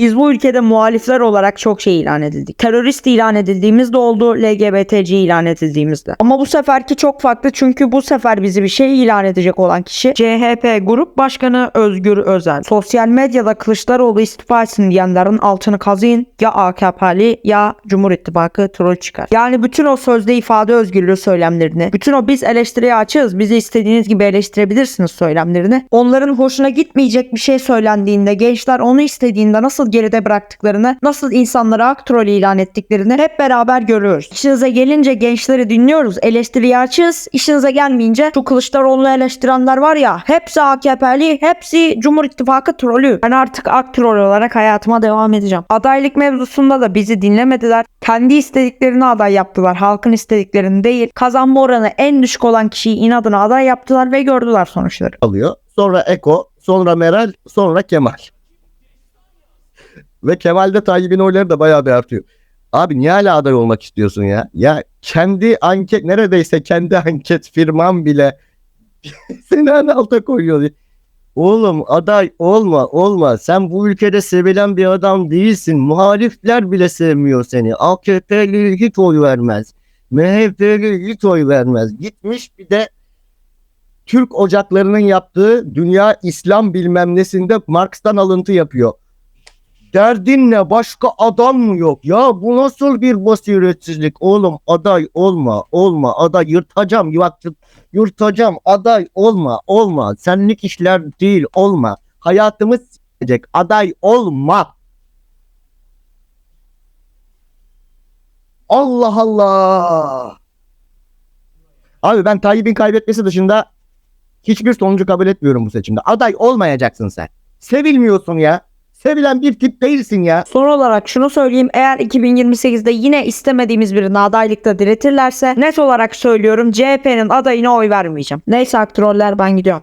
Biz bu ülkede muhalifler olarak çok şey ilan edildik. Terörist ilan edildiğimiz de oldu, LGBTC ilan edildiğimizde. Ama bu seferki çok farklı çünkü bu sefer bizi bir şey ilan edecek olan kişi CHP Grup Başkanı Özgür Özel. Sosyal medyada Kılıçdaroğlu istifa etsin diyenlerin altını kazıyın. Ya AKP'li ya Cumhur İttifakı troll çıkar. Yani bütün o sözde ifade özgürlüğü söylemlerini, bütün o biz eleştiriye açığız, bizi istediğiniz gibi eleştirebilirsiniz söylemlerini, onların hoşuna gitmeyecek bir şey söylendiğinde, gençler onu istediğinde nasıl geride bıraktıklarını, nasıl insanlara ak troll ilan ettiklerini hep beraber görüyoruz. İşinize gelince gençleri dinliyoruz, eleştiriye açığız, işinize gelmeyince şu Kılıçdaroğlu'nu eleştirenler var ya, hepsi AKP'li, hepsi Cumhur İttifakı trolü. Ben artık ak olarak hayatıma devam edeceğim. Adaylık mevzusunda da bizi dinlemediler. Kendi istediklerini aday yaptılar. Halkın istediklerini değil. Kazanma oranı en düşük olan kişiyi inadına aday yaptılar ve gördüler sonuçları. alıyor. Sonra Eko, sonra Meral, sonra Kemal. Ve Kemal'de Tayyip'in oyları da bayağı bir artıyor. Abi niye hala aday olmak istiyorsun ya? Ya kendi anket neredeyse kendi anket firman bile seni en alta koyuyor. Oğlum aday olma olma. Sen bu ülkede sevilen bir adam değilsin. Muhalifler bile sevmiyor seni. AKP'li hiç oy vermez. MHP'li hiç oy vermez. Gitmiş bir de Türk ocaklarının yaptığı dünya İslam bilmem nesinde Marx'tan alıntı yapıyor. Derdin ne? Başka adam mı yok? Ya bu nasıl bir basiretsizlik? Oğlum aday olma, olma, aday yırtacağım, yurt, yırtacağım, aday olma, olma. Senlik işler değil, olma. Hayatımız s**ecek, aday olma. Allah Allah. Abi ben Tayyip'in kaybetmesi dışında hiçbir sonucu kabul etmiyorum bu seçimde. Aday olmayacaksın sen. Sevilmiyorsun ya. Sevilen bir tip değilsin ya. Son olarak şunu söyleyeyim. Eğer 2028'de yine istemediğimiz birini adaylıkta diretirlerse net olarak söylüyorum CHP'nin adayına oy vermeyeceğim. Neyse aktroller ben gidiyorum.